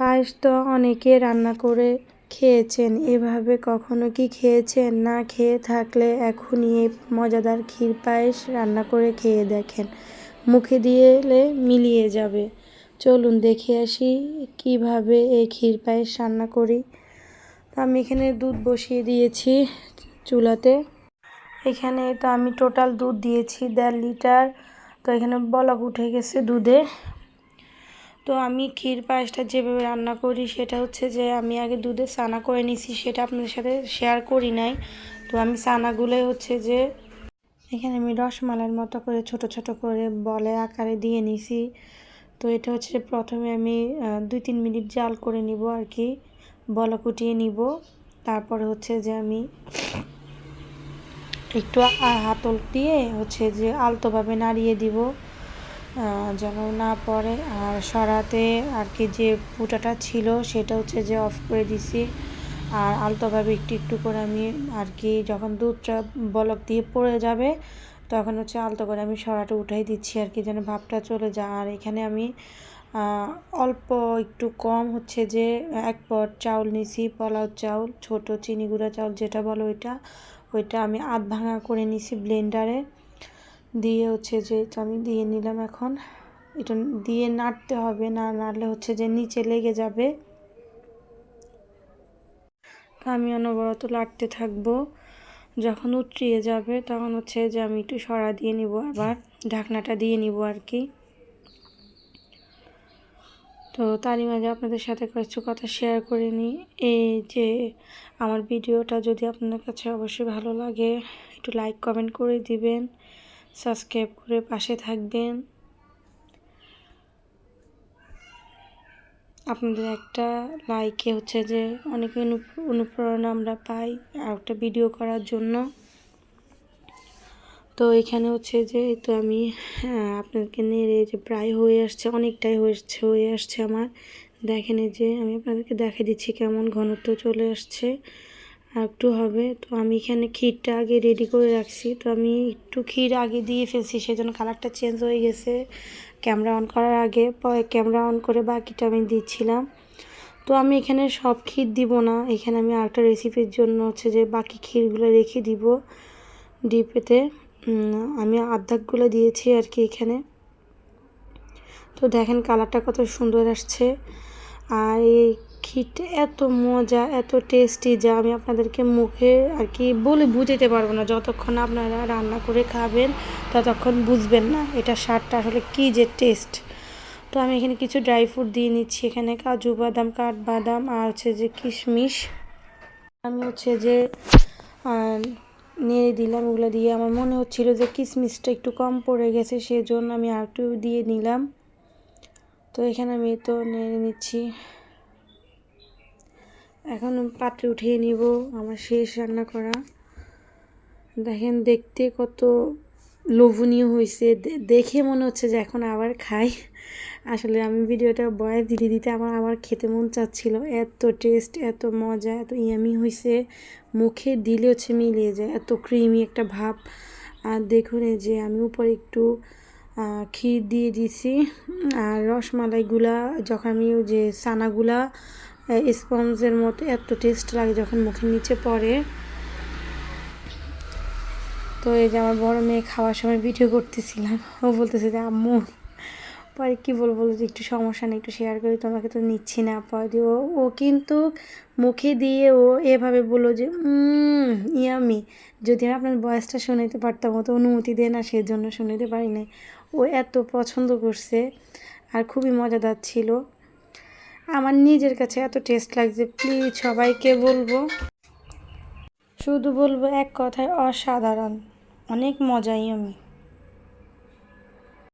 পায়েস তো অনেকে রান্না করে খেয়েছেন। এভাবে কখনো কি খেয়েছেন? না খেয়ে থাকলে এখনই এই মজাদার ক্ষীর পায়েস রান্না করে খেয়ে দেখেন। মুখে দিয়ে এলে মিলিয়ে যাবে। চলুন দেখে আসি কীভাবে এই ক্ষীর পায়েস রান্না করি। তো আমি এখানে দুধ বসিয়ে দিয়েছি চুলাতে। এখানে তো আমি টোটাল দুধ দিয়েছি দেড় লিটার। তো এখানে বলক উঠে গেছে দুধে। তো আমি ক্ষীর পায়েসটা যেভাবে রান্না করি, সেটা হচ্ছে যে আমি আগে দুধে সানা করে নিছি, সেটা আপনাদের সাথে শেয়ার করি নাই। তো আমি সানাগুলোই হচ্ছে যে এখানে আমি রসমালাইয়ের মতো করে ছোট ছোট করে বলে আকারে দিয়ে নিছি। তো এটা হচ্ছে প্রথমে আমি দুই তিন মিনিট জাল করে নিব আর কি, বল কুটিয়ে নিব। তারপরে হচ্ছে যে আমি একটু হাতল দিয়ে হচ্ছে যে আলতোভাবে নাড়িয়ে দিব। যেন না পড়ে। আর সরাতে আর কি যে ফুটাটা ছিল, সেটা হচ্ছে যে অফ করে দিছি। আর আলতোভাবে একটু একটু করে আমি আর কি যখন দুধটা বলক দিয়ে পড়ে যাবে, তখন হচ্ছে আলতো করে আমি সরাটা উঠাই দিচ্ছি আর কি, যেন ভাবটা চলে যায়। আর এখানে আমি অল্প একটু কম হচ্ছে যে এক পট চাউল নিছি, পোলাও চাউল, ছোট চিনি গুঁড়া চাউল যেটা বলো ওইটা। ওইটা আমি আধ ভাঙা করে নিছি ব্লেন্ডারে দিয়ে হচ্ছে যে আমি দিয়ে নিলাম এখন। এটা দিয়ে নাড়তে হবে, না নাড়লে হচ্ছে যে নিচে লেগে যাবে। আমি অনবরত লাড়তে থাকব। যখন উতরিয়ে যাবে তখন হচ্ছে যে আমি একটু সরা দিয়ে নিব আবার, ঢাকনাটা দিয়ে নিব আর কি। তো তারই মাঝে আপনাদের সাথে কিছু কথা শেয়ার করে নিই এই যে আমার ভিডিওটা যদি আপনার কাছে অবশ্যই ভালো লাগে, একটু লাইক কমেন্ট করে দিবেন। সাবস্ক্রাইব করে পাশে থাকবেন। আপনাদের একটা লাইকে হচ্ছে যে অনেক অনুপ্রেরণা আমরা পাই আর একটা ভিডিও করার জন্য। তো এখানে হচ্ছে যে তো আমি হ্যাঁ, আপনাদেরকে নেড়ে যে প্রায় হয়ে আসছে অনেকটাই হয়েছে হয়ে আসছে আমার। দেখেন যে আমি আপনাদেরকে দেখে দিচ্ছি কেমন ঘনত্ব চলে আসছে। একটু হবে। তো আমি এখানে ক্ষীরটা আগে রেডি করে রাখছি। তো আমি একটু ক্ষীর আগে দিয়ে ফেলছি সেই জন্য কালারটা চেঞ্জ হয়ে গেছে। ক্যামেরা অন করার আগে, পরে ক্যামেরা অন করে বাকিটা আমি দিচ্ছিলাম। তো আমি এখানে সব ক্ষীর দিব না। এখানে আমি আরেকটা রেসিপির জন্য হচ্ছে যে বাকি ক্ষীরগুলো রেখে দিব ডিপেতে। আমি আর্ধাকগুলো দিয়েছি আর কি এখানে। তো দেখেন কালারটা কত সুন্দর আসছে। আর এই ক্ষীরটা এত মজা, এত টেস্টি যা আমি আপনাদেরকে মুখে আর কি বলে বুঝতে পারব না। যতক্ষণ আপনারা রান্না করে খাবেন, ততক্ষণ বুঝবেন না এটা স্বাদটা আসলে কী যে টেস্ট তো আমি এখানে কিছু ড্রাই ফ্রুট দিয়ে নিচ্ছি। এখানে কাজু বাদাম, কাঠবাদাম আর হচ্ছে যে কিশমিশ। আমি হচ্ছে যে নেড়ে দিলাম ওগুলো দিয়ে। আমার মনে হচ্ছিল যে কিশমিশটা একটু কম পড়ে গেছে, সেজন্য আমি আর একটু দিয়ে নিলাম। তো এখানে আমি তো নেড়ে নিচ্ছি। এখন পাত্রে উঠিয়ে নিব, আমার শেষ রান্না করা। দেখেন দেখতে কত লোভনীয় হয়েছে দেখে মনে হচ্ছে যে এখন আবার খাই। আসলে আমি ভিডিওটা বয়ে দিতে দিতে আমার আবার খেতে মন চাচ্ছিল। এত টেস্ট, এত মজা, এত ইয়ামি হয়েছে মুখে দিলে হচ্ছে মিলিয়ে যায়, এত ক্রিমি একটা ভাব। আর দেখুন এই যে আমি উপরে একটু ক্ষীর দিয়ে দিছি। আর রসমালাইগুলা, যখন আমি যে সানাগুলা স্পঞ্জের মতো এত টেস্ট লাগে যখন মুখের নিচে পড়ে। তো এই যে আমার বড় মেয়ে খাওয়ার সময় ভিডিও করতেছিলাম। ও বলতেছে যে, আম্মু, পরে কী বলব? যে একটু সমস্যা নেই, একটু শেয়ার করি, তোমাকে তো নিচ্ছি না, পরে দিয়ে ও কিন্তু মুখে দিয়ে ও এভাবে বলল যে ইয়ামি, যদি আমি আপনার বয়সটা শুনাইতে পারতাম ও তো অনুমতি দেয় না, সেজন্য শুনাইতে পারি নাই। ও এত পছন্দ করছে, আর খুবই মজাদার ছিল। আমার নিজের কাছে এত টেস্ট লাগছে। প্লিজ সবাইকে বলব। শুধু বলব এক কথায় অসাধারণ। অনেক মজাই আমি।